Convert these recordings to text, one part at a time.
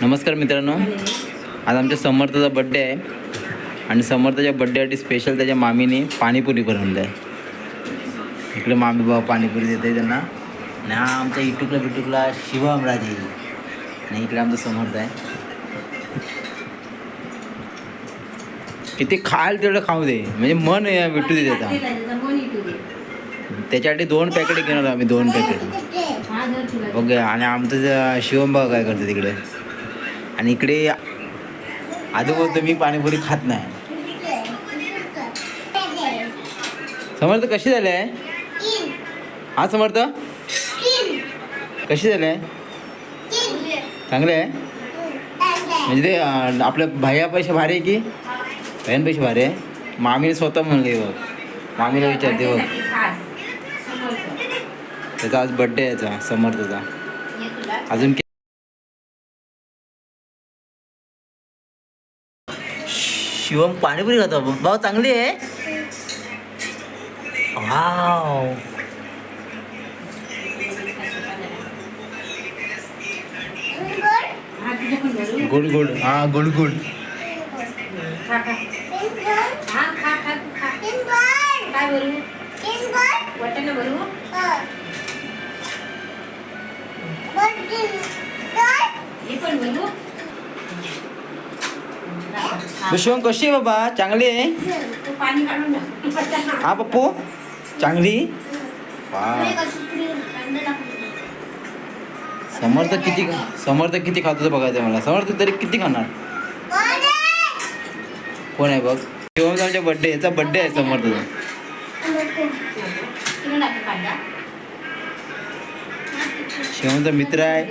नमस्कार मित्रांनो. आज आमच्या समर्थाचा बड्डे आहे. आणि समर्थाच्या बड्डेसाठी स्पेशल त्याच्या मामीने पाणीपुरी बनवलं आहे. इकडे मामी बाबा पाणीपुरी देते त्यांना. आणि हा आमच्या इटुकला बिटुकला शिवम राजे आणि इकडे आमचा समर्थ आहे. किती खाल तेवढं खाऊ दे. म्हणजे मन विटू दे त्याचा त्याच्यासाठी दोन पॅकेट घेणार आम्ही दोन पॅकेट ओके आणि आमचं जे शिवम बाबा काय करते तिकडे. आणि इकडे आजूबाजू मी पाणीपुरी खात नाही. समर्थ कशी झाले? हा समर्थ? कशी झाले? चांगले आहे? म्हणजे ते अं, आपल्या भायापेक्षा भारी आहे की? बहिणपेक्षा भारी आहे? मामीने स्वतः म्हणले बघ. मामीला विचारते बघ. त्याचा आज बड्डे आहे याचा समर्थचा अजून कि- शिवम पाणीपुरी खातो भाऊ चांगली आहे? वाव गुड गुड हा गुड गुड काय भरू? वाटाणा भरू? हे पण भरू शिवम कशी आहे बाबा? चांगली आहे? हा पप्पू? चांगली? समर्थ किती समर्थ किती खातो बघायचं मला. समर्थ तरी किती खाणार? कोण आहे? बघ? शिवमचा बड्डे याचा बड्डे आहे समर्थचा शिवमचा मित्र आहे.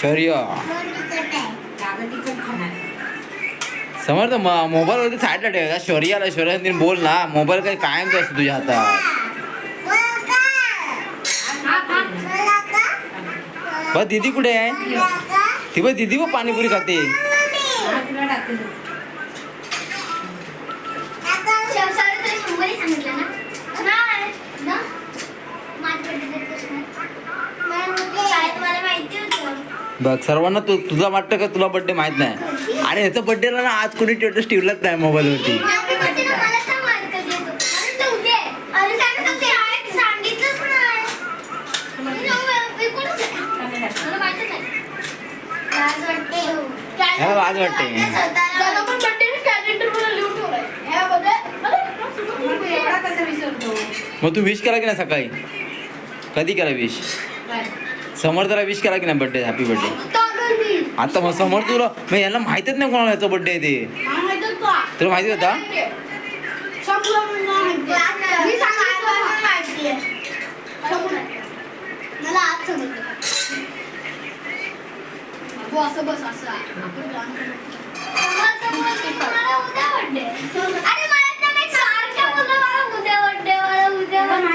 शौर्य. समर्थ म- मोबाईलवरती साईडला ठेवायचा शौर्याला शौर्य बोल ना. मोबाईल काही कायमच असतो तुझ्या हातात. बघ दीदी कुठे आहे? ती बघ दीदी बघ पाणीपुरी खाते. हा ना? बघ सर्वांना तू तुझा वाटतं का तुला बड्डे माहीत नाही. आणि ह्याचा बड्डेला ना आज कोणी स्टेटस ठेवलाच नाही मोबाईलवरती ह्या आज. वाटते. मग तू एवढा कसा विसरतो? मग तू विश केला की नाही सकाळी? कधी केला विश? समर्थला विश केला की नाही बड्डे हॅपी बड्डे आता मग समर्थ तुला मग याला माहितच नाही कोणाला याचा बड्डे आहे ते. तुला माहिती होता? करू.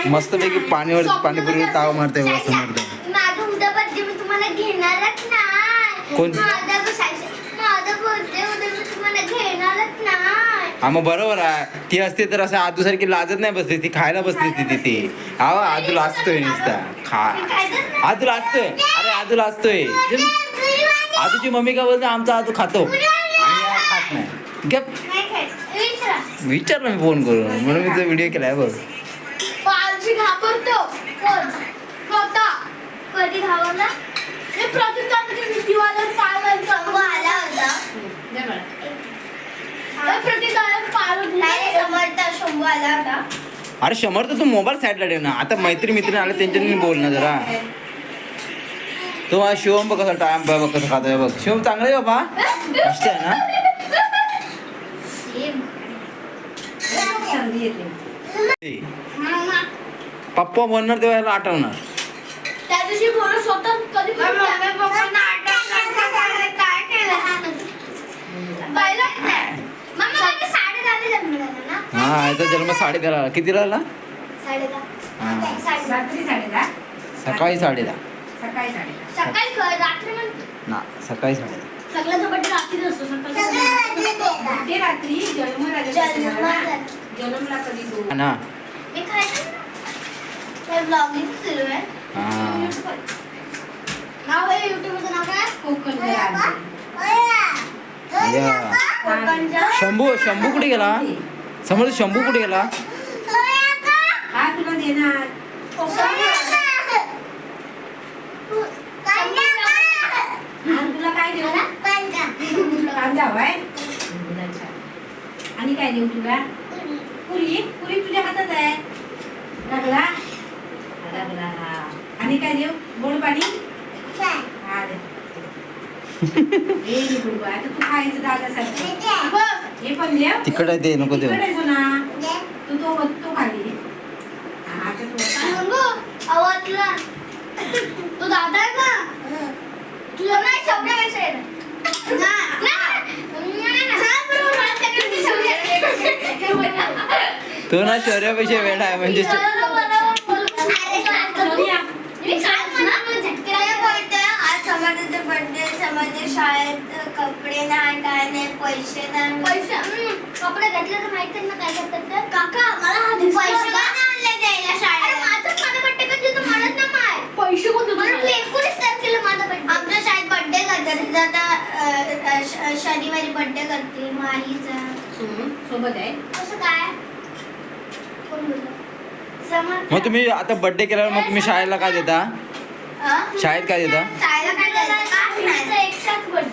मस्तपैकी पाणीवर पाणीपुरी ताव मारते समर्थ माझं उद्या बर्थडे मी तुम्हाला घेणारच नाही. कोण? माझा बसायचं माझा बर्थडे उद्या मी तुम्हाला घेणारच नाही. हा मग बरोबर आहे. ती असते तर असं आजूसारखी लाजत नाही बसली ती खायला बसली ती. तिथे हा आजू लाजतोय नुसता. खा. आजू लाजतोय अरे आजू लाजतोय आजूची मम्मी काय बोलते आमचा आजू खातो. आणि हा खात नाही. गप. विचारलं मी फोन करून. म्हणून मी तो व्हिडिओ केलाय बघ. घाबरतो. कधी घाबरला? आला होता. दे मला. हे समर्थ शंभू आला होता. अरे शंभर तर तू मोबाईल साईडला ठेव ना. आता मैत्री मित्र आले त्यांच्यानी बोल ना जरा. तो हा शिवम बघ कसा टाइम बघ कसं खातोय बघ. शिवम चांगलं आहे बाबा. मस्त आहे ना? येते. पप्पा म्हणणार तेव्हा याला आठवणार त्या दिवशी बोलत स्वतः कधी काय केलं पाहिलं नाही मम्मी माझी साडे दहाला जन्म झाला ना हा याचा जन्म साडे तेरा किती राहिला हा. सकाळी साडे दहा सकाळी साडे दहा सकाळी क- रात्री म्हणतो ना सकाळी साडे दहा सगळ्यांचा बड्डे रात्री असतो सकाळी ते रात्री जन्म जन्म जन्मला कधी ना. मी ब्लॉगिंग सुरू आहे. हा. नाव आहे युट्यूबचं कोकण जरा आणते. या. कोकणचा शंभू शंभू कुठे गेला? समोर शंभू कुठे गेला? हा तुला देणार. हा तुला काय देऊ? कांदा हवाय. आणि काय देऊ तुला? पुरी. पुरी? तुझ्या हातात आहे. लागला? लागला. हा आणि काय देऊ? गोड पाणी? दे तिकड ते नको देऊ तू तो तो खाली. हा आता तू आता. तू दादा आहे ना तुला नाही शौर्य पैसे आहे ना. तो ना शौर्यापेक्षा वेळा आहे म्हणजे शाळेत कपडे नाही काय नाही पैसे नाही. पैसे कपडे घेतले तर माहिती ना काय करतात ते? काका मला हा पैसे का नाही. आणले द्यायला शाळेत माझं कधी म्हणत ना माय. पैसे कोण म्हणून एकोणीस तारखेला माझा बर्थडे आमच्या शाळेत बर्थडे करतात. आता शनिवारी बर्थडे करते माईचा हम्म, सोबत आहे. कसं काय? कोण. मग तुम्ही आता बर्थडे केल्यावर मग तुम्ही शाळेला काय? देता? हा? शाळेत काय देता?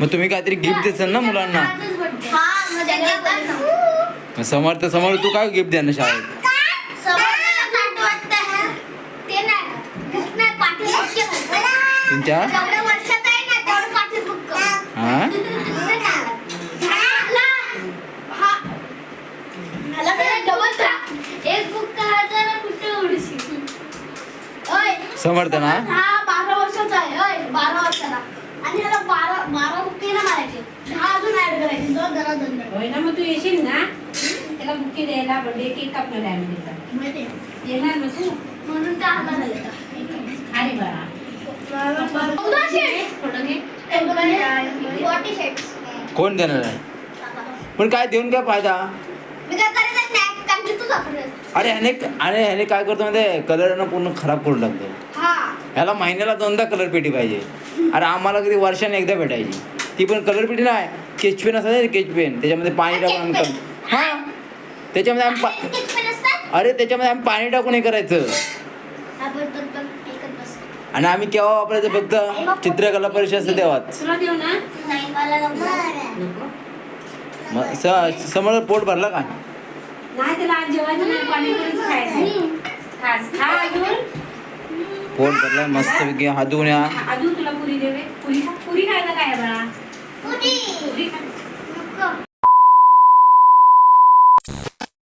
मग तुम्ही काहीतरी गिफ्ट देसाल ना मुलांना. हा, समर्थ समोर तू काय गिफ्ट शाळेत. तुमच्या. हा. हा. द्या. एक बुक काढायचं ना, कुठे उडशील? ओय, समर्थ ना? हा बारा वर्षाचा आहे. बारा वर्षाचा आणि त्याला बारा बारा बुक्के ना मारायचे. दहा अजून ऍड करायचे. दोन जरा दोन जरा होय ना मग तू येशील ना? त्याला बुके द्यायला बर्थडे केक कापणार आहे आम्ही त्याचा माहिती येणार ना तू? म्हणून त्या हातात झाले अरे बरा फॉर्टी शेट्स कोण देणार आहे? पण काय देऊन काय फायदा? मी काय करायचं नाही कारण की तूच वापरत अरे ह्याने अरे ह्याने काय करतो म्हणजे कलर ना पूर्ण खराब करून टाकतो हा. ह्याला महिन्याला दोनदा कलर पेटी पाहिजे. अरे आम्हाला कधी वर्षाने एकदा भेटायची. ती पण कलर पेटी नाही स्केच पेन असतात स्केच पेन त्याच्यामध्ये पाणी टाकून आम्ही कर हां. त्याच्यामध्ये आम्ही पा अरे त्याच्यामध्ये आम्ही पाणी टाकून हे करायचं. हा आणि आम्ही केव्हा वापरायचं फक्त चित्रकला परीक्षा असते तेव्हाच. तुला देऊ ना? नाही मला नको. नको. मग स समोर पोट भरला का? नाही त्याला आज जेवायचं नाही पाणीपुरीच खायचं. खास खा अजून. पोट भरला मस्तपैकी हात धुवून या. पुरी देवे पुरी पुरी खायला काय बाळा पुरी. पुरी खा